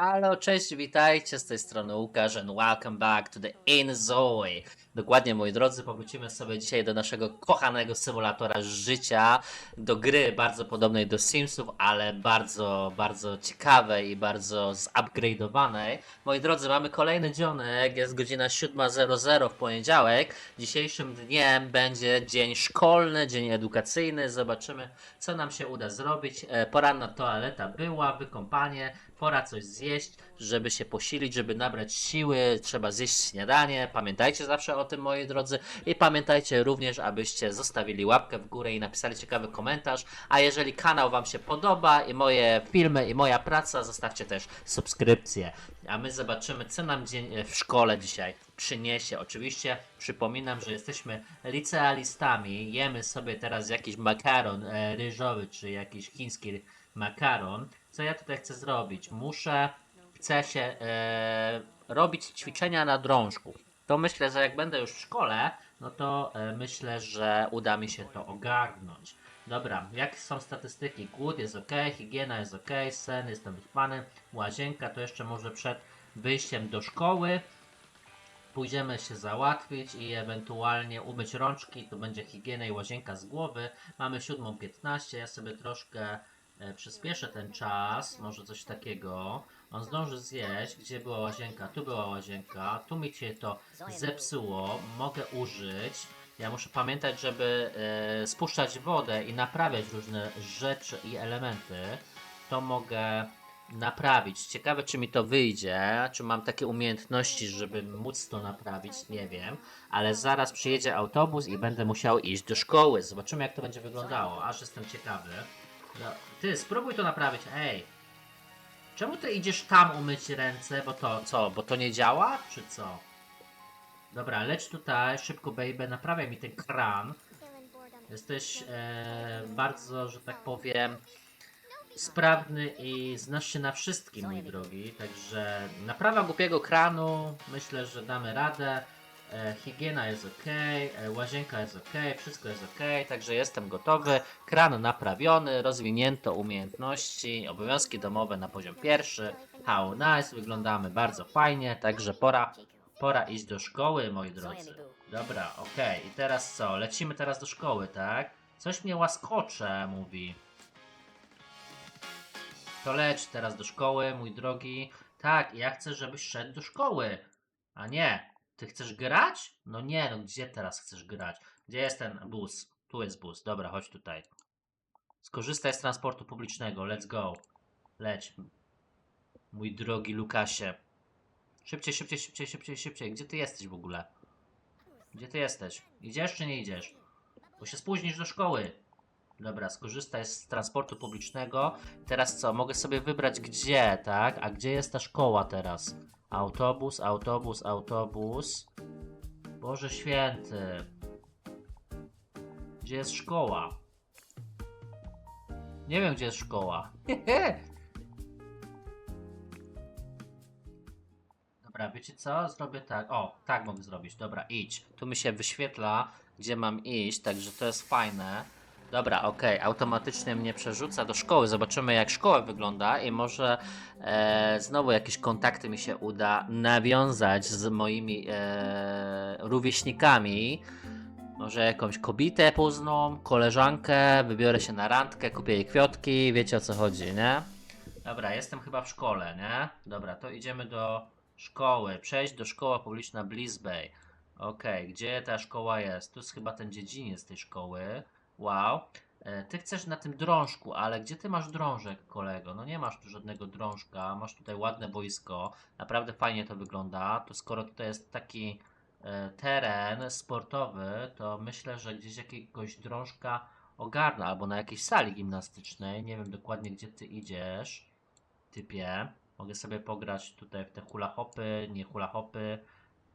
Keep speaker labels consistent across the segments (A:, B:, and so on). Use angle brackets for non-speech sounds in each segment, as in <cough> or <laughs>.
A: Halo, cześć, witajcie z tej strony Łukasz and welcome back to the In Zoe. Dokładnie, moi drodzy, powrócimy sobie dzisiaj do naszego kochanego symulatora życia, do gry bardzo podobnej do Simsów, ale bardzo, bardzo ciekawej i bardzo zupgrade'owanej. Moi drodzy, mamy kolejny dzionek, jest godzina 7.00 w poniedziałek. Dzisiejszym dniem będzie dzień szkolny, dzień edukacyjny. Zobaczymy, co nam się uda zrobić. E, Poranna toaleta była, wykąpanie, pora coś zjeść, żeby się posilić, żeby nabrać siły, trzeba zjeść śniadanie. Pamiętajcie zawsze o tym, moi drodzy. I pamiętajcie również, abyście zostawili łapkę w górę i napisali ciekawy komentarz. A jeżeli kanał Wam się podoba i moje filmy i moja praca, zostawcie też subskrypcję. A my zobaczymy, co nam dzień e, w szkole dzisiaj przyniesie. Oczywiście przypominam, że jesteśmy licealistami. Jemy sobie teraz jakiś makaron e, ryżowy, czy jakiś chiński makaron. Co ja tutaj chcę zrobić? Muszę, chcę się e, robić ćwiczenia na drążku. To myślę, że jak będę już w szkole, no to e, myślę, że uda mi się to ogarnąć. Dobra, jakie są statystyki? Głód jest ok, higiena jest ok, sen, jestem wyspany, łazienka to jeszcze może przed wyjściem do szkoły. Pójdziemy się załatwić i ewentualnie umyć rączki, to będzie higiena i łazienka z głowy. Mamy 7.15, ja sobie troszkę przyspieszę ten czas, może coś takiego. On zdąży zjeść, gdzie była łazienka, tu była łazienka, tu mi się to zepsuło, mogę użyć. Ja muszę pamiętać, żeby e, spuszczać wodę i naprawiać różne rzeczy i elementy. To mogę naprawić. Ciekawe, czy mi to wyjdzie, czy mam takie umiejętności, żeby móc to naprawić, nie wiem. Ale zaraz przyjedzie autobus i będę musiał iść do szkoły. Zobaczymy, jak to będzie wyglądało. Aż jestem ciekawy. No, ty, spróbuj to naprawić. Ej, czemu ty idziesz tam umyć ręce? Bo to co? Bo to nie działa, czy co? Dobra, leć tutaj, szybko baby, naprawiaj mi ten kran. Jesteś e, bardzo, że tak powiem, sprawny i znasz się na wszystkim, mój drogi. Także naprawa głupiego kranu, myślę, że damy radę. E, higiena jest ok, e, łazienka jest ok, wszystko jest ok, także jestem gotowy. Kran naprawiony, rozwinięto umiejętności, obowiązki domowe na poziom pierwszy. How nice, wyglądamy bardzo fajnie, także pora, pora iść do szkoły, moi drodzy. Dobra, okej. I teraz co? Lecimy teraz do szkoły, tak? Coś mnie łaskocze, mówi. To leć teraz do szkoły, mój drogi. Tak, ja chcę, żebyś szedł do szkoły. A nie, ty chcesz grać? No nie, no gdzie teraz chcesz grać? Gdzie jest ten bus? Tu jest bus. Dobra, chodź tutaj. Skorzystaj z transportu publicznego. Let's go. Leć. Mój drogi Lukasie. Szybciej, szybciej, szybciej, szybciej, szybciej. Gdzie ty jesteś w ogóle? Gdzie ty jesteś? Idziesz czy nie idziesz? Bo się spóźnisz do szkoły. Dobra, skorzystaj z transportu publicznego. Teraz co? Mogę sobie wybrać gdzie, tak? A gdzie jest ta szkoła teraz? Autobus, autobus, autobus. Boże święty. Gdzie jest szkoła? Nie wiem, gdzie jest szkoła. <laughs> Dobra, wiecie co? Zrobię tak. O, tak mogę zrobić. Dobra, idź. Tu mi się wyświetla, gdzie mam iść, także to jest fajne. Dobra, okej, automatycznie mnie przerzuca do szkoły. Zobaczymy, jak szkoła wygląda i może e, znowu jakieś kontakty mi się uda nawiązać z moimi e, rówieśnikami. Może jakąś kobietę poznam, koleżankę, wybiorę się na randkę, kupię jej kwiatki, wiecie o co chodzi, nie? Dobra, jestem chyba w szkole, nie? Dobra, to idziemy do szkoły. Przejść do szkoła publiczna Bliss Bay. Okej, gdzie ta szkoła jest? Tu jest chyba ten dziedziniec tej szkoły. Wow. E, Ty chcesz na tym drążku, ale gdzie ty masz drążek, kolego? No nie masz tu żadnego drążka, masz tutaj ładne boisko, naprawdę fajnie to wygląda. To skoro tutaj jest taki e, teren sportowy, to myślę, że gdzieś jakiegoś drążka ogarnę, albo na jakiejś sali gimnastycznej. Nie wiem dokładnie, gdzie ty idziesz, typie. Mogę sobie pograć tutaj w te hula hopy, nie hula hopy,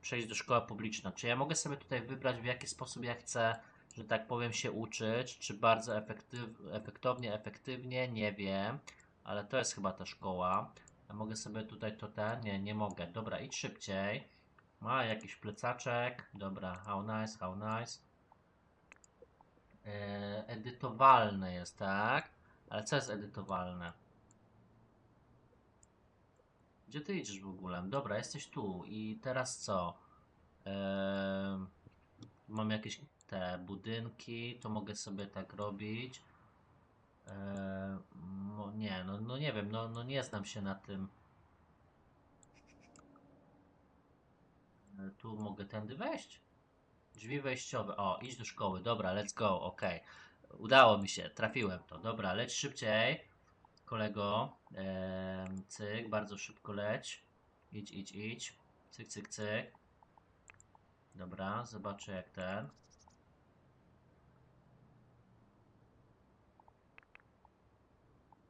A: przejść do szkoły publiczna. Czy ja mogę sobie tutaj wybrać, w jaki sposób ja chcę że tak powiem, się uczyć, czy bardzo efektyw, efektownie, efektywnie, nie wiem, ale to jest chyba ta szkoła. Mogę sobie tutaj to ten, nie, nie mogę. Dobra, idź szybciej. Ma jakiś plecaczek, dobra, how nice, how nice. E, edytowalne jest, tak? Ale co jest edytowalne? Gdzie ty idziesz w ogóle? Dobra, jesteś tu. I teraz co? Em, mam jakieś te budynki, to mogę sobie tak robić. Em, mo- nie, no, no nie wiem, no, no nie znam się na tym. E, Tu mogę tędy wejść. Drzwi wejściowe. O, idź do szkoły. Dobra, let's go. Ok. Udało mi się. Trafiłem to. Dobra, leć szybciej. Kolego. Em, cyk, bardzo szybko leć. Idź, idź, idź. Cyk, cyk, cyk. Dobra, zobaczę jak ten.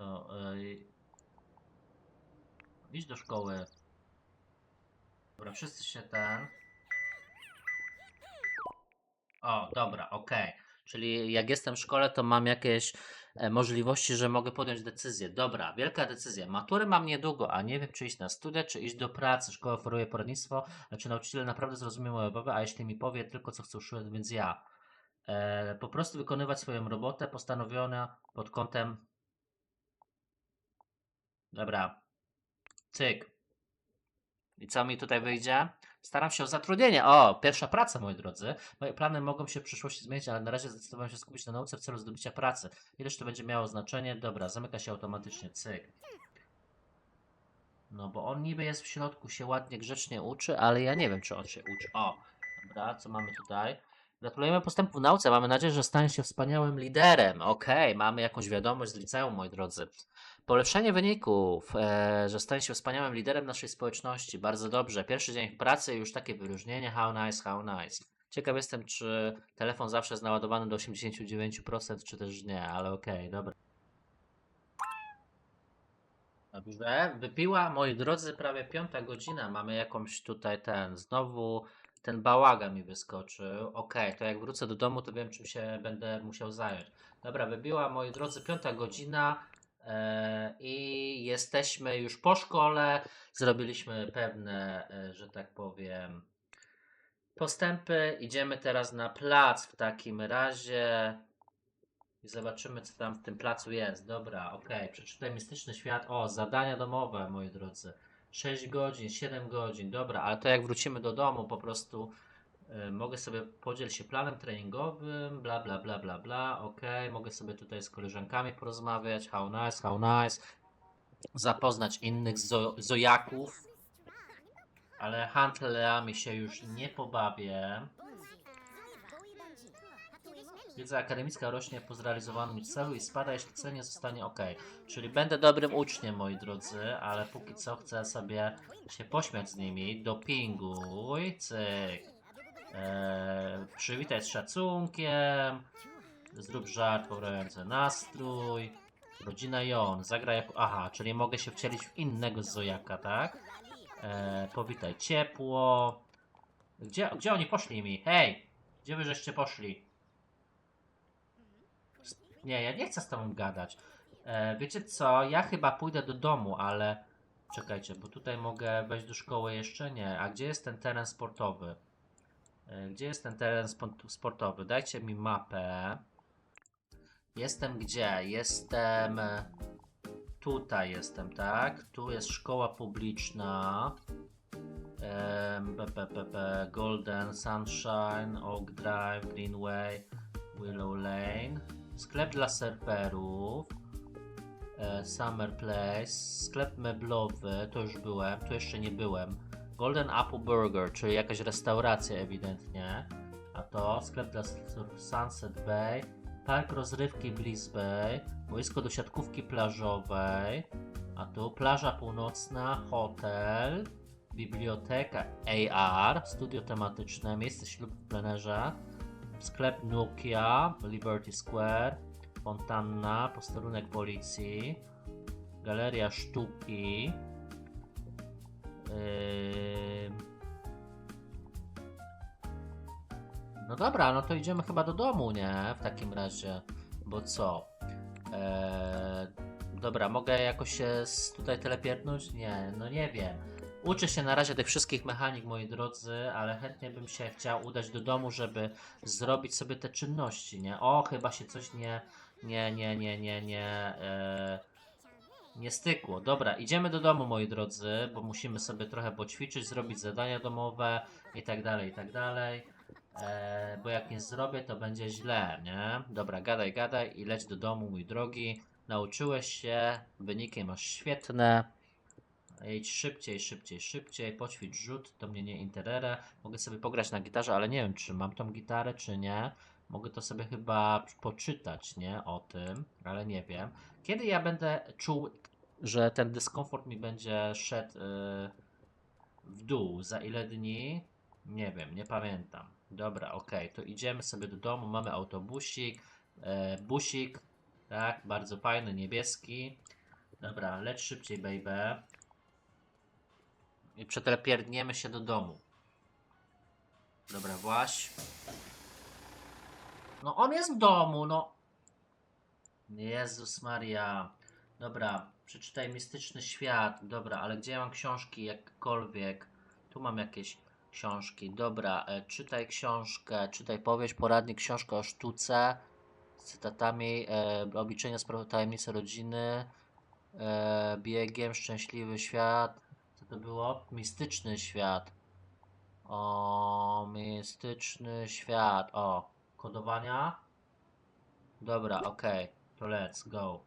A: To, ej, idź do szkoły. Dobra, wszyscy się ten. O, dobra, okej. Czyli jak jestem w szkole, to mam jakieś e, możliwości, że mogę podjąć decyzję. Dobra, wielka decyzja. Matury mam niedługo, a nie wiem, czy iść na studia, czy iść do pracy. Szkoła oferuje poradnictwo, a czy nauczyciel naprawdę zrozumie moje obawy, a jeśli mi powie tylko, co chcę usłyszeć, więc ja. E, po prostu wykonywać swoją robotę postanowiona pod kątem. Dobra. Cyk. I co mi tutaj wyjdzie? Staram się o zatrudnienie. O, pierwsza praca, moi drodzy. Moje plany mogą się w przyszłości zmienić, ale na razie zdecydowałem się skupić na nauce w celu zdobycia pracy. Ileż to będzie miało znaczenie? Dobra, zamyka się automatycznie. Cyk. No bo on niby jest w środku, się ładnie, grzecznie uczy, ale ja nie wiem, czy on się uczy. O, dobra, co mamy tutaj? Gratulujemy postępu w nauce. Mamy nadzieję, że stanie się wspaniałym liderem. Okej, mamy jakąś wiadomość z liceum, moi drodzy. Polepszenie wyników, e, że stanie się wspaniałym liderem naszej społeczności. Bardzo dobrze. Pierwszy dzień w pracy, już takie wyróżnienie. How nice, how nice. Ciekaw jestem, czy telefon zawsze jest naładowany do 89%, czy też nie, ale okej, dobra. Dobrze, wypiła, moi drodzy, prawie piąta godzina. Mamy jakąś tutaj ten, znowu ten bałagan mi wyskoczył. Okej, to jak wrócę do domu, to wiem, czym się będę musiał zająć. Dobra, wybiła, moi drodzy, piąta godzina e, i jesteśmy już po szkole. Zrobiliśmy pewne, e, że tak powiem, postępy. Idziemy teraz na plac w takim razie. I zobaczymy, co tam w tym placu jest. Dobra, okej. Przeczytaj Mistyczny Świat. O, zadania domowe, moi drodzy. 6 godzin, 7 godzin. Dobra, ale to jak wrócimy do domu, po prostu y, mogę sobie podzielić się planem treningowym, bla, bla, bla, bla, bla. Okej, mogę sobie tutaj z koleżankami porozmawiać. How nice, how nice. Zapoznać innych zo zojaków. Ale handlerami się już nie pobawię. Wiedza akademicka rośnie po zrealizowanym celu i spada, jeśli cel nie zostanie ok. Czyli będę dobrym uczniem, moi drodzy, ale póki co chcę sobie się pośmiać z nimi. Dopinguj, cyk. Eee, przywitaj z szacunkiem. Zrób żart poprawiający nastrój. Rodzina Jon, zagraj jako... Aha, czyli mogę się wcielić w innego zojaka, tak? Eee, powitaj ciepło. Gdzie, gdzie oni poszli mi? Hej! Gdzie wy żeście poszli? Nie, ja nie chcę z tobą gadać. E, wiecie co? Ja chyba pójdę do domu, ale. Czekajcie, bo tutaj mogę wejść do szkoły jeszcze nie. A gdzie jest ten teren sportowy? E, gdzie jest ten teren spo- sportowy? Dajcie mi mapę. Jestem gdzie? Jestem. e, Tutaj jestem, tak? Tu jest szkoła publiczna. Em, b, b, b, b, Golden Sunshine, Oak Drive, Greenway, Willow Lane. Sklep dla serwerów. E, Summer Place. Sklep meblowy. To już byłem. Tu jeszcze nie byłem. Golden Apple Burger, czyli jakaś restauracja ewidentnie. A to sklep dla Sunset Bay. Park rozrywki Bliss Bay. Boisko do siatkówki plażowej. A tu plaża północna, hotel. Biblioteka AR, studio tematyczne, miejsce ślub w plenerze. Sklep Nokia, Liberty Square, fontanna, posterunek policji, galeria sztuki. Ym. No dobra, no to idziemy chyba do domu, nie? W takim razie, bo co? Eee, dobra, mogę jakoś się tutaj telepiernąć? Nie, no nie wiem. Uczę się na razie tych wszystkich mechanik, moi drodzy, ale chętnie bym się chciał udać do domu, żeby zrobić sobie te czynności, nie? O, chyba się coś nie, nie, nie, nie, nie, nie, e, Nie stykło. Dobra, idziemy do domu, moi drodzy, bo musimy sobie trochę poćwiczyć, zrobić zadania domowe i tak dalej, i tak dalej. E, bo jak nie zrobię, to będzie źle, nie? Dobra, gadaj, gadaj i leć do domu, mój drogi. Nauczyłeś się, wyniki masz świetne. Jedź szybciej, szybciej, szybciej, poćwicz rzut, to mnie nie interere. Mogę sobie pograć na gitarze, ale nie wiem, czy mam tą gitarę, czy nie. Mogę to sobie chyba poczytać, nie? O tym, ale nie wiem. Kiedy ja będę czuł, że ten dyskomfort mi będzie szedł yy, w dół? Za ile dni? Nie wiem, nie pamiętam. Dobra, okej, to idziemy sobie do domu, mamy autobusik, e, busik, tak, bardzo fajny, niebieski. Dobra, leć szybciej, baby. I przetelepierdniemy się do domu. Dobra, właś. No on jest w domu, no. Jezus Maria. Dobra, przeczytaj Mistyczny Świat. Dobra, ale gdzie ja mam książki jakkolwiek? Tu mam jakieś książki. Dobra, e, czytaj książkę, czytaj powieść, poradnik, książkę o sztuce z cytatami, e, obliczenia spraw tajemnice rodziny, e, biegiem, szczęśliwy świat. To było? Mistyczny świat. O, mistyczny świat. O, kodowania. Dobra, okej, to let's go.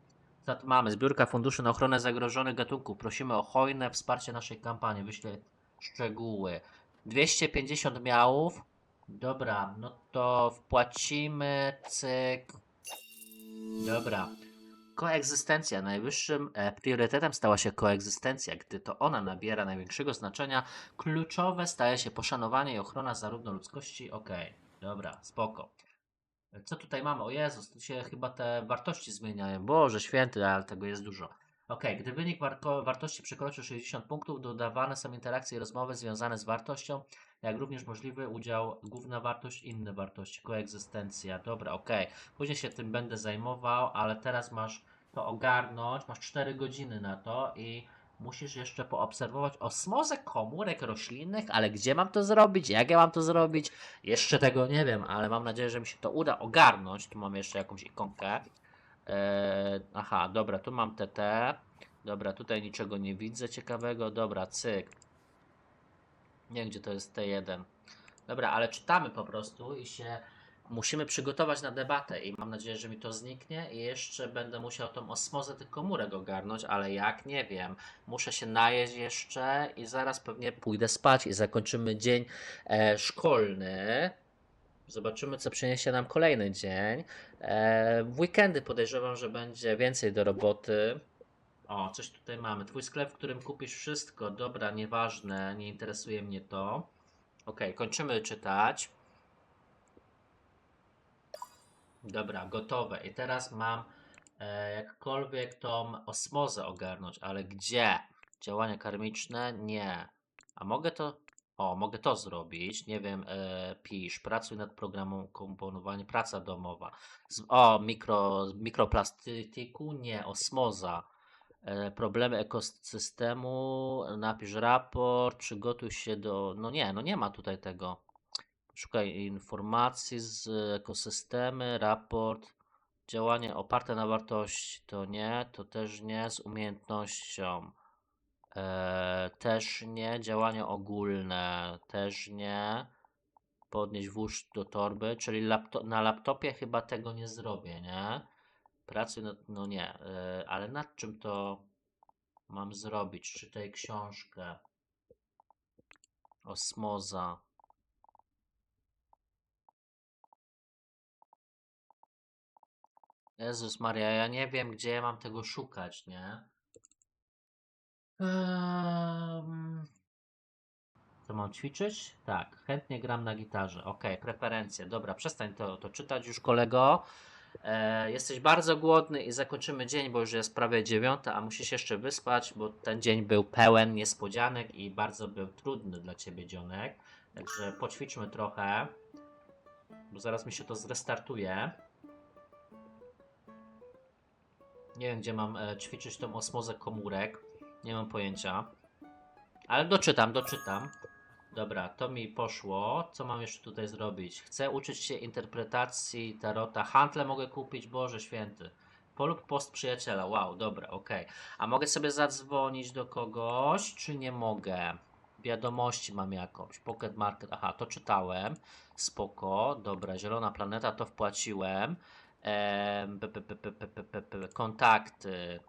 A: Tu mamy? Zbiórka funduszy na ochronę zagrożonych gatunków. Prosimy o hojne wsparcie naszej kampanii. Wyślę szczegóły. 250 miałów. Dobra, no to wpłacimy. Cyk. Dobra. Koegzystencja. Najwyższym e, priorytetem stała się koegzystencja. Gdy to ona nabiera największego znaczenia, kluczowe staje się poszanowanie i ochrona zarówno ludzkości. Okej, dobra, spoko. Co tutaj mamy? O Jezus, tu się chyba te wartości zmieniają. Boże święty, ale tego jest dużo. Ok, gdy wynik wartości przekroczy 60 punktów, dodawane są interakcje i rozmowy związane z wartością, jak również możliwy udział, główna wartość, inne wartości, koegzystencja. Dobra, ok. Później się tym będę zajmował, ale teraz masz to ogarnąć. Masz 4 godziny na to i musisz jeszcze poobserwować osmozę komórek roślinnych, ale gdzie mam to zrobić? Jak ja mam to zrobić? Jeszcze tego nie wiem, ale mam nadzieję, że mi się to uda ogarnąć. Tu mam jeszcze jakąś ikonkę. Eee, aha, dobra, tu mam TT. Dobra, tutaj niczego nie widzę ciekawego. Dobra, cyk. Nie gdzie to jest T1. Dobra, ale czytamy po prostu i się musimy przygotować na debatę i mam nadzieję, że mi to zniknie i jeszcze będę musiał tą osmozę tych komórek ogarnąć, ale jak, nie wiem. Muszę się najeść jeszcze i zaraz pewnie pójdę spać i zakończymy dzień e, szkolny. Zobaczymy, co przyniesie nam kolejny dzień. E, w weekendy podejrzewam, że będzie więcej do roboty. O, coś tutaj mamy. Twój sklep, w którym kupisz wszystko. Dobra, nieważne, nie interesuje mnie to. Ok, kończymy czytać. Dobra, gotowe. I teraz mam e, jakkolwiek tą osmozę ogarnąć, ale gdzie? Działania karmiczne? Nie. A mogę to. O, mogę to zrobić. Nie wiem, e, pisz. Pracuj nad programem komponowania. Praca domowa. Z, o, mikro, mikroplastiku? Nie. Osmoza. E, problemy ekosystemu. Napisz raport. Przygotuj się do. No nie, no nie ma tutaj tego. Szukaj informacji z ekosystemy, raport, działanie oparte na wartości, to nie, to też nie, z umiejętnością, e, też nie, działanie ogólne, też nie, podnieść włóż do torby, czyli na laptopie chyba tego nie zrobię, nie? Pracuj nad, no nie, e, ale nad czym to mam zrobić? Czytaj książkę. Osmoza. Jezus Maria, ja nie wiem, gdzie ja mam tego szukać, nie? Um... Co mam ćwiczyć? Tak, chętnie gram na gitarze. Ok, preferencje. Dobra, przestań to, to czytać już, kolego. E, jesteś bardzo głodny i zakończymy dzień, bo już jest prawie dziewiąta, a musisz jeszcze wyspać, bo ten dzień był pełen niespodzianek i bardzo był trudny dla ciebie, dzionek. Także poćwiczmy trochę, bo zaraz mi się to zrestartuje. Nie wiem, gdzie mam e, ćwiczyć tą osmozę komórek. Nie mam pojęcia. Ale doczytam, doczytam. Dobra, to mi poszło. Co mam jeszcze tutaj zrobić? Chcę uczyć się interpretacji tarota. Hantle mogę kupić, Boże Święty. Polub post przyjaciela. Wow, dobra, okej. A mogę sobie zadzwonić do kogoś, czy nie mogę? Wiadomości mam jakąś. Pocket Market. Aha, to czytałem. Spoko. Dobra, zielona planeta to wpłaciłem kontakty.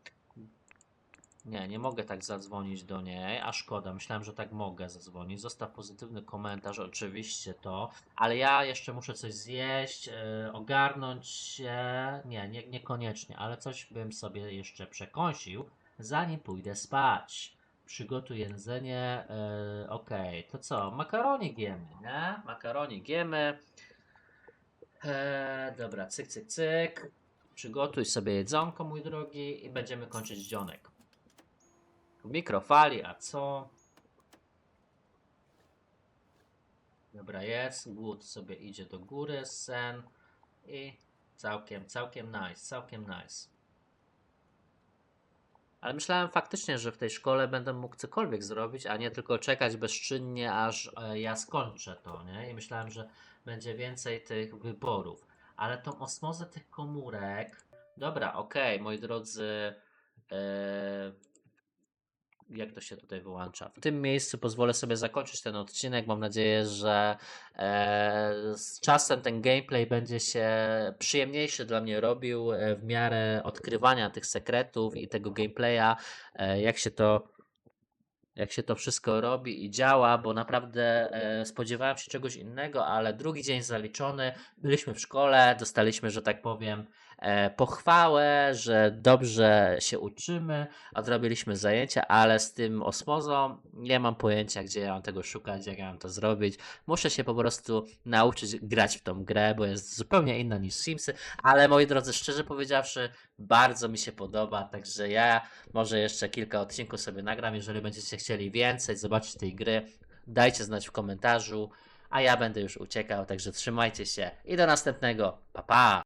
A: Nie, nie mogę tak zadzwonić do niej, a szkoda, myślałem, że tak mogę zadzwonić. Zostaw pozytywny komentarz, oczywiście to, ale ja jeszcze muszę coś zjeść, e, ogarnąć się. Nie, nie, niekoniecznie, ale coś bym sobie jeszcze przekąsił, zanim pójdę spać. Przygotuj jedzenie, yy, okej, okay. to co, makaronik jemy, nie? Makaronik jemy. E, dobra, cyk, cyk, cyk. Przygotuj sobie jedzonko, mój drogi, i będziemy kończyć dzionek. Mikrofali, a co? Dobra, jest. Głód sobie idzie do góry, sen i całkiem, całkiem nice, całkiem nice. Ale myślałem faktycznie, że w tej szkole będę mógł cokolwiek zrobić, a nie tylko czekać bezczynnie, aż e, ja skończę to, nie? I myślałem, że będzie więcej tych wyborów. Ale tą osmozę tych komórek. Dobra, okej, moi drodzy. E, jak to się tutaj wyłącza. W tym miejscu pozwolę sobie zakończyć ten odcinek. Mam nadzieję, że e, z czasem ten gameplay będzie się przyjemniejszy dla mnie robił e, w miarę odkrywania tych sekretów i tego gameplaya, e, jak się to jak się to wszystko robi i działa, bo naprawdę e, spodziewałem się czegoś innego, ale drugi dzień zaliczony, byliśmy w szkole, dostaliśmy, że tak powiem, e, pochwałę, że dobrze się uczymy, odrobiliśmy zajęcia, ale z tym osmozą nie mam pojęcia, gdzie ja mam tego szukać, jak ja mam to zrobić. Muszę się po prostu nauczyć grać w tą grę, bo jest zupełnie inna niż Simsy, ale moi drodzy, szczerze powiedziawszy, bardzo mi się podoba, także ja może jeszcze kilka odcinków sobie nagram, jeżeli będziecie chcieli więcej zobaczyć tej gry, dajcie znać w komentarzu, a ja będę już uciekał, także trzymajcie się i do następnego, pa pa!